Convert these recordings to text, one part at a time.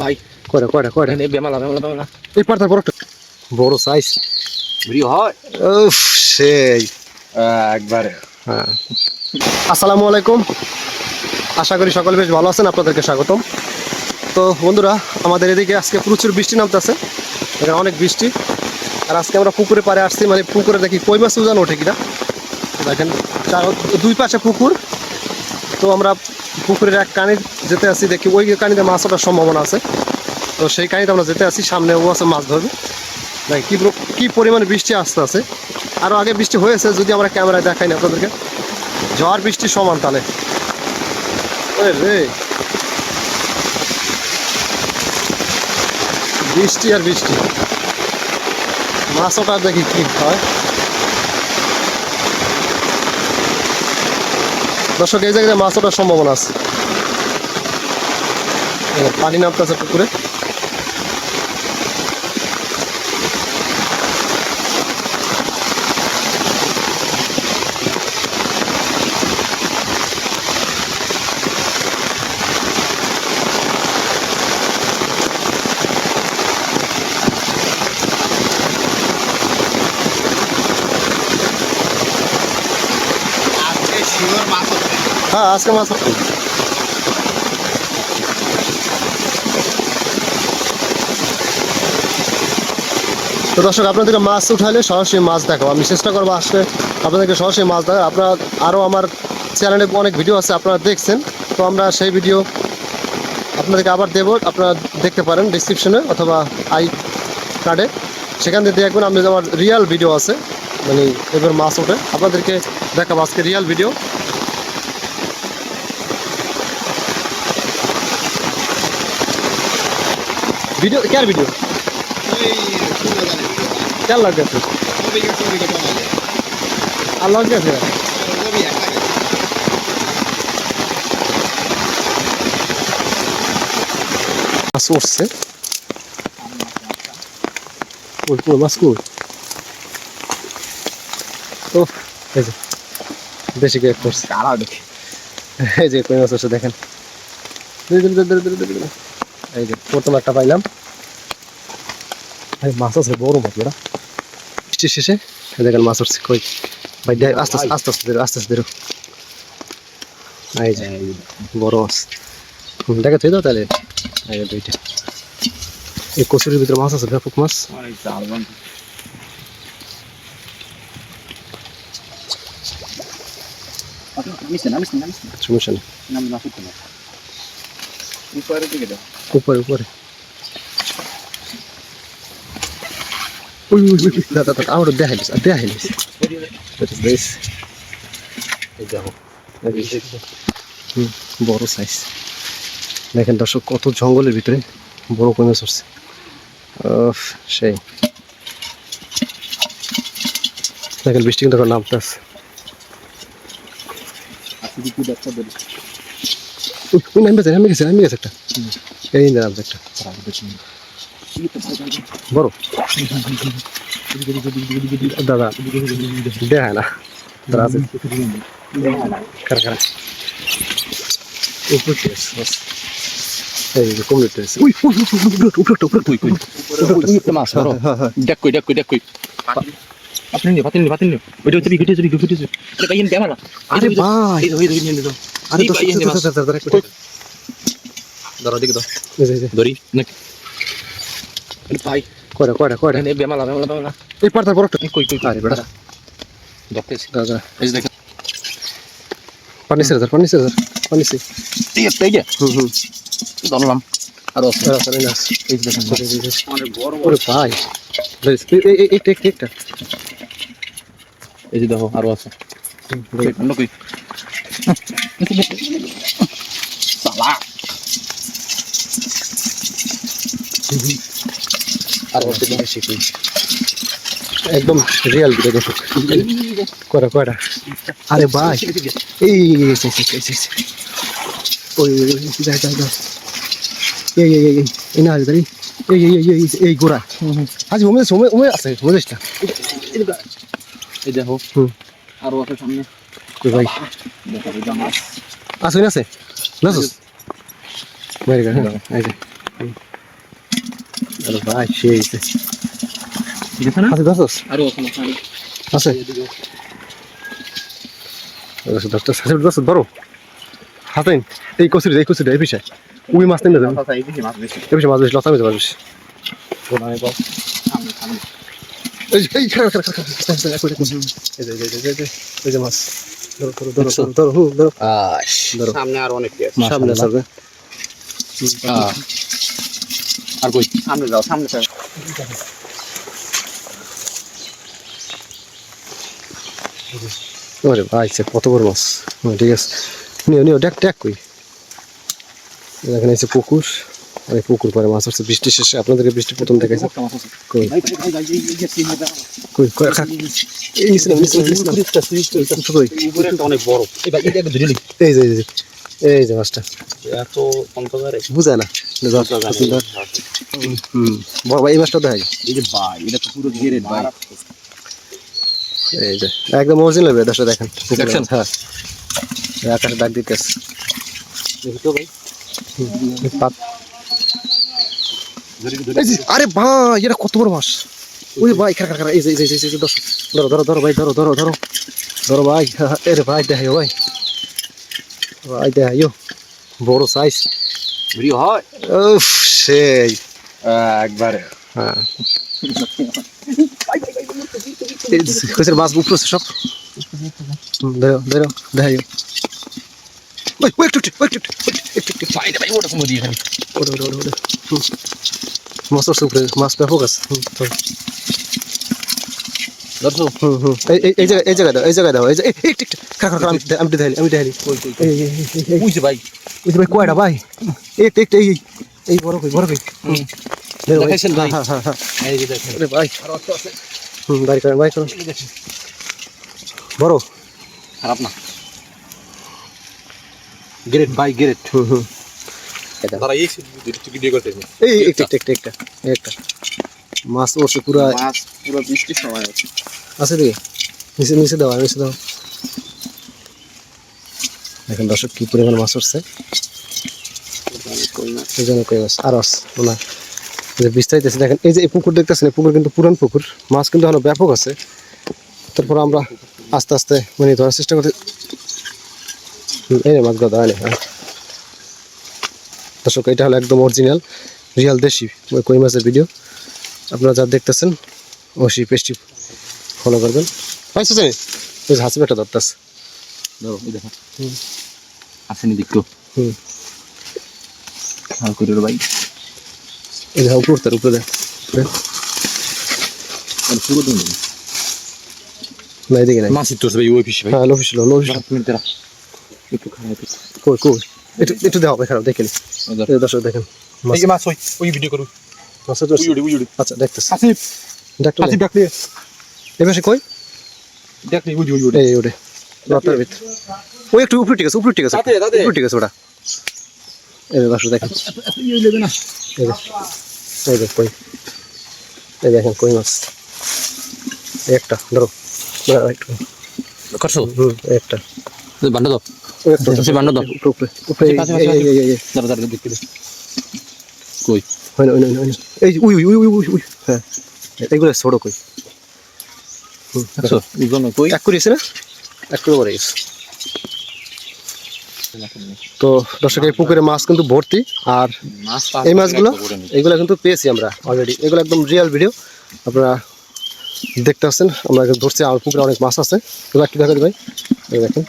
ভাই কয়টা কয়টা কয়টা এখানে বেমালা বেমালা বেমালা এই পারতার বড় বড় সাইজ ভিডিও হয় উফ সেই একবারে হ্যাঁ আসসালামু আলাইকুম আশা করি সকলে বেশ ভালো আছেন আপনাদেরকে স্বাগতম। তো বন্ধুরা আমাদের এদিকে আজকে প্রচুর বৃষ্টি নামতেছে। এখানে অনেক বৃষ্টি। আর আজকে আমরা পুকুরে পাড়ে আসছি মানে পুকুরে দেখি কই মাছ উজান ওঠে কিনা। দেখেন দুই পাশে পুকুর। তো আমরা পুকুরের এক কানি যেতে আসি দেখি ওই কানিতে মাছ ওঠার সম্ভাবনা আছে। তো সেই কানিতে আমরা যেতে আসি সামনে ও আছে মাছ ধরবে। দেখ কি কি পরিমাণে বৃষ্টি আসতে আছে। আরও আগে বৃষ্টি হয়েছে, যদি আমরা ক্যামেরায় দেখাই না আপনাদেরকে। ঝড় বৃষ্টি সমান তালে। রে। বৃষ্টি আর বৃষ্টি। মাছ ওটা দেখি কি হয়। দর্শক এই জায়গায় মাছ ওঠার সম্ভাবনা আছে। পানি নামতেছে পুকুরে আজকে শিওর মাছ হচ্ছে হ্যাঁ আজকে মাছ। তো দর্শক, আপনাদেরকে মাছ উঠালে সরাসরি মাছ দেখাবো। আমি চেষ্টা করব আসলে আপনাদেরকে সরাসরি মাছ দেখা আপনারা আরও আমার চ্যানেলে অনেক ভিডিও আছে, আপনারা দেখছেন। তো আমরা সেই ভিডিও আপনাদেরকে আবার দেবো। আপনারা দেখতে পারেন ডিসক্রিপশনে অথবা আই কার্ডে সেখান থেকে দেখবেন আমি আমার রিয়াল ভিডিও আছে মানে এবার মাছ ওঠে আপনাদেরকে দেখাবো আজকে রিয়াল ভিডিও ভিডিও, কার ভিডিও? কার লগ গেছে আর লগ আছে? উঠছে। কই কই মাছ ও বেশি গেট করছে আলাদা দেখি এই যে, কই মাছ দেখেন। ধরে ধরে ধরে ধরে প্রথম একটা পাইলাম। ভাই মাছ আছে বড় মাছ ওরা বৃষ্টি শেষে দেখেন মাছ উঠছে কই? ভাই দেখ, আস্তে আস্তে আস্তে আস্তে ধরো আস্তে আস্তে ধরো। এই যে বড় মাছ। দেখে তুই দাও তাহলে। এই দুইটা। এই কচুরির ভিতরে মাছ আছে ব্যাপক মাছ। অনেক চাল বান মিশে না মিশে না। মিশে সমস্যা নেই না না শুতে না। উপরে উপরে। দেখা গেছে দেখা। গেছে বড় সাইজ দেখেন দর্শক কত জঙ্গলের ভিতরে বড় কমে চড়ছে। সেই। দেখেন বৃষ্টি কিন্তু নামতে আছে। উই, নামে গেছে নামে গেছে নামে গেছে একটা। এই নামছে একটা বড় দাদা দেখায় না দাদা আছে কারা কারা উপরে মাছ ধরো হ্যাঁ হ্যাঁ দেখ কই দেখ কই দেখ কই আপনি নিয়ে পাতিন নিয়ে পাতিন নিয়ে ওইটা হচ্ছে ভিডিও চুরি ভিডিও আরে ভাই এনে ভাই। ধরো এই এই যে, ধরি নাকি ভাই কয়টা কয়টা কয়টা এখানে বেমালা বেমালা বেমালা এই পারতার বড় একটা কই কই আরে বেটা দেখতেছি দাদা এই যে দেখেন পানি ধর পানি ধর পানি ছেড়ে এই এই যে হুম হুম ধরলাম আর আছে দাদা পানি না এই দেখেন এই এই। অনেক বড় ওরে ভাই। এই এই এই টেক টেকটা এই যে দেখো আরও আছে অন্য কই সালা আর আছে কই একদম রিয়েল ভিডিও দেখো কয়টা কয়টা আরে ভাই এই। ওই যাই যাই যাই এই এই এই এই না দাঁড়ি এই এই এই এই গোড়া আজ আছে এই দেখো হুম। সামনে কই ভাই আছে আছে এই যে আরে ভাই সেই আছে আছে দশস আরও ওখানে। আছে। দশ দশটা সাথে দশ ধরো। হাতেন এই কচুরি এই কচুরি এই পিছায় উই মাছ নেই মাছ বেশি। মাছ বেশি লতা মেজে মাছ বেশি। সামনে, আর অনেক কি আছে। সামনে। আর কই? সামনে যাও সামনে যাও। ওরে ভাই সে কত বড় মাছ। হুম, ঠিক আছে। নিও নিও দেখ দেখ কই। এখানে আছে পুকুর। আর এই পুকুর পরে মাছ হচ্ছে বৃষ্টি শেষে আপনাদেরকে বৃষ্টি প্রথম দেখাইছে। কই? কই কই খা। এই নিচে নাও, নিচে নাও, নিচে নাও। উঠো কই উপরে একটা অনেক বড়। এই ভাই এটা একটা ধরে নিই। এই যে এই যে। এই যে মাছটা। এত বুঝায় না। হুম এই মাছটা দেখাই। এই যে ভাই এটা তো পুরো ঘিরে ভাই। এই যে একদম অরিজিনাল ভাই দশটা দেখেন। দেখছেন? হ্যাঁ। আকাশে ডাক দেখি আরে ভাই এটা কত বড় মাছ। ওই ভাই খারা খারা এই যে এই যে, ধরো ধরো ধরো ভাই ধরো ধরো ধরো। ধরো ভাই এরে ভাই দেখাইও ভাই। ভাই দেখাইও বড় সাইজ ভিডিও হয় উফ সেই একবারে হ্যাঁ কইছে মাছ করছে সব ধরো ধরো দেখাইও ওই ওই একটু একটু একটু একটু, ভাই ভাই ওটা কমে দিয়ে ওটা ওটা ওটা। মাছ উপরে মাছ ব্যাপক আছে হুম, ধরো। ধরছো হুম হুম এই এই- এই জায়গায় দাও এই জায়গায় দাও এই আমি আমি আমি এই বুঝছে ভাই যে ভাই কয়টা ভাই এক এক এই এই বড় কই বড় কই? হ্যাঁ হ্যাঁ হ্যাঁ ভাই আছে হুম বাড়ি করেন বাড়ি করেন বড় খারাপ না গ্রেট ভাই গ্রেট হুম হুম এই একটা একটা একটা একটা একটা মাছ ওরছে পুরা মাছ পুরো বৃষ্টির সময় আছে। আছে নিচে নিচে দাও নিচে দাও। দেখেন দর্শক কি পরিমাণ মাছ উঠছে। এই জন্য কই মাছ? আর মাছ না যে বিস্তারিত দেখেন এই যে এই পুকুর দেখতেছেন এই পুকুর কিন্তু পুরান পুকুর। মাছ কিন্তু এখনও ব্যাপক আছে। তারপর আমরা আস্তে আস্তে মানে ধরার চেষ্টা করতে এই রে মাছগুলো দাঁড়ালে দর্শক এটা হলো একদম অরিজিনাল রিয়াল দেশি কই মাছের ভিডিও আপনারা যা দেখতেছেন অবশ্যই পেজটি ফলো করবেন। পাইছো জানি ওই হাসি একটা ধরতেছে ধরো এই দেখো। হুম। আসেনি দেখো হুম করে ভাই? এই যে উপর তার উপরে আর পুরো দিন না এদিকে নাই। মাছ তো ভাই ওই ভাই। হ্যাঁ লোফিস লো লোফিস মিনিট দাঁড়া একটু খারাপ কই কই? একটু একটু দেখাও দেখাও দেখেন দর্শক দেখেন। মাছ এই মাছ ওই ওই ভিডিও করু। আচ্ছা দেখতেছি। আসিফ ডাক্তার আসিফ ডাকলি। এই পাশে কই? ডাকলি উই উই এই ওরে রাতের ভিতর ওই একটু উপরে ঠিক আছে উপরে ঠিক আছে। উপরে ঠিক আছে ওটা। এই দেখেন। লেবে না এই যে কই? এই দেখেন কই মাছ? একটা ধরো। একটু। করছ? একটা। বান্ডা দাও একটা। সে দাও উপরে উপরে দেখতে কই? হয় না, হয় না। এই উই উই উই উই উই হ্যাঁ। এগুলো ছোট কই? এক করে এসে না? এক করে পরে গেছে। তো দর্শক এই পুকুরে মাছ কিন্তু ভর্তি আর এই মাছগুলো এগুলো কিন্তু পেয়েছি আমরা অলরেডি এগুলো একদম রিয়েল ভিডিও আপনারা দেখতে পাচ্ছেন, আমরা ধরছি আমার পুকুরে অনেক মাছ আছে। এবার কি দেখা ভাই? দেখেন,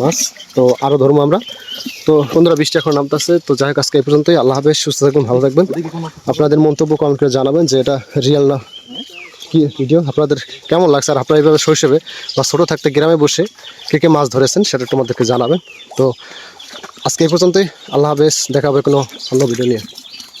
মাছ। তো আরও ধরবো আমরা। তো বন্ধুরা, বৃষ্টি এখন নামতেছে। তো যাই হোক, আজকে এই পর্যন্তই। আল্লাহ হাফেজ, সুস্থ থাকবেন, ভালো থাকবেন। আপনাদের মন্তব্য কমেন্ট করে জানাবেন যে এটা রিয়েল না। কি ভিডিও আপনাদের কেমন লাগছে? আর আপনারা এইভাবে শৈশবে বা ছোটো থাকতে গ্রামে বসে কে কে মাছ ধরেছেন, সেটা একটু আমাদেরকে জানাবেন। তো আজকে এই পর্যন্তই। আল্লাহ হাফেজ, দেখা হবে কোনো অন্য ভিডিও নিয়ে।